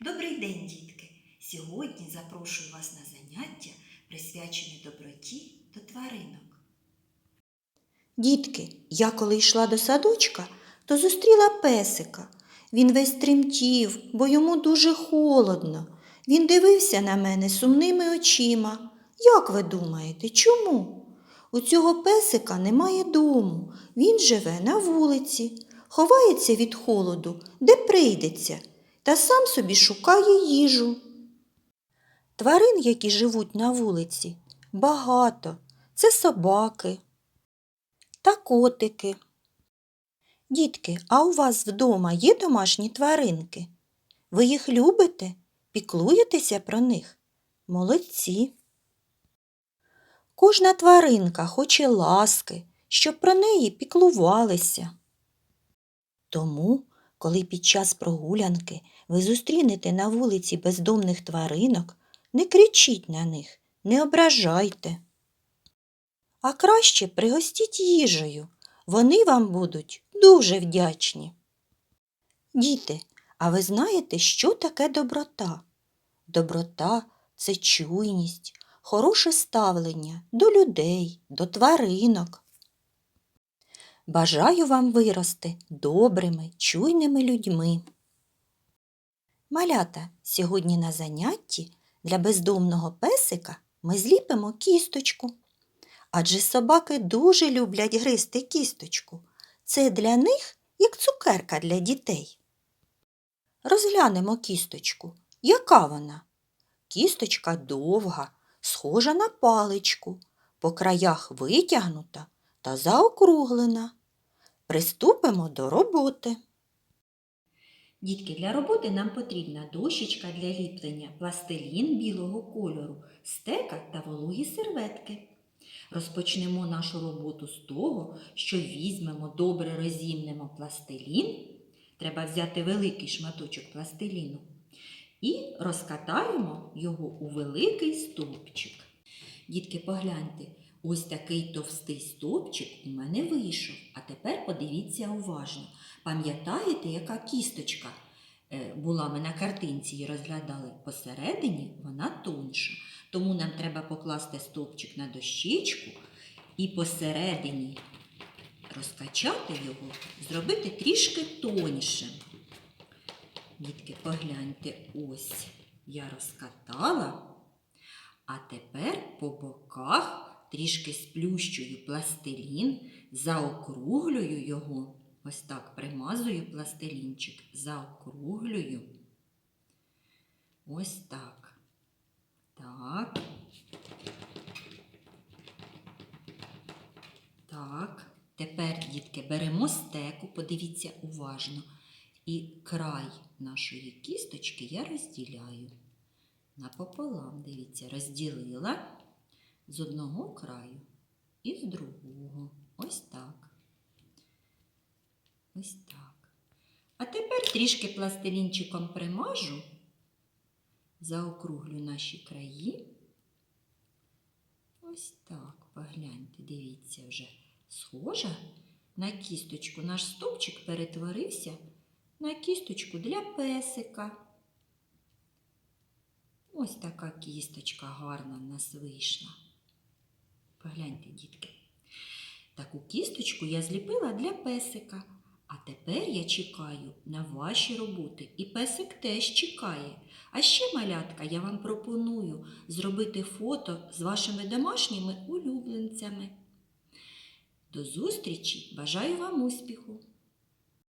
Добрий день, дітки! Сьогодні запрошую вас на заняття, присвячені доброті до тваринок. Дітки, я коли йшла до садочка, то зустріла песика. Він весь тремтів, бо йому дуже холодно. Він дивився на мене сумними очима. Як ви думаєте, чому? У цього песика немає дому. Він живе на вулиці, ховається від холоду, де прийдеться, та сам собі шукає їжу. Тварин, які живуть на вулиці, багато. Це собаки, та котики. Дітки, а у вас вдома є домашні тваринки? Ви їх любите? Піклуєтеся про них? Молодці. Кожна тваринка хоче ласки, щоб про неї піклувалися. Тому, коли під час прогулянки ви зустрінете на вулиці бездомних тваринок, не кричіть на них, не ображайте а краще пригостіть їжею. Вони вам будуть дуже вдячні. Діти, а ви знаєте, що таке доброта? Доброта це чуйність, хороше ставлення до людей, до тваринок. Бажаю вам вирости добрими, чуйними людьми. Малята, сьогодні на занятті для бездомного песика ми зліпимо кісточку. Адже собаки дуже люблять гризти кісточку. Це для них як цукерка для дітей. Розглянемо кісточку. Яка вона? Кісточка довга, схожа на паличку, по краях витягнута та заокруглена. Приступимо до роботи. Дітки, для роботи нам потрібна дощечка для ліплення, пластилін білого кольору, стека та вологі серветки. Розпочнемо нашу роботу з того, що візьмемо, добре розімнемо пластилін. Треба взяти великий шматочок пластиліну і розкатаємо його у великий стовпчик. Дітки, погляньте, ось такий товстий стовпчик у мене вийшов. А тепер подивіться уважно. Пам'ятаєте, яка кісточка е, була ми на картинці її розглядали? Посередині вона тонша. Тому нам треба покласти стовпчик на дощечку і посередині розкачати його, зробити трішки тоньшим. Дітки, погляньте, ось я розкатала, а тепер по боках трішки сплющую пластилін, заокруглюю його. Ось так примазую пластилінчик, заокруглюю. Ось так. Так. Так. Тепер, дітки, беремо стеку, подивіться уважно. І край нашої кісточки я розділяю. Напополам, дивіться, розділила з одного краю і з другого. Ось так. Ось так. А тепер трішки пластилінчиком примажу заокруглю наші краї. Ось так, погляньте, дивіться, вже схожа на кісточку. Наш стовпчик перетворився на кісточку для песика. Ось така кісточка гарна в нас вийшла. Погляньте, дітки. Таку кісточку я зліпила для песика. А тепер я чекаю на ваші роботи, і песик теж чекає. А ще, малятка, я вам пропоную зробити фото з вашими домашніми улюбленцями. До зустрічі! Бажаю вам успіху!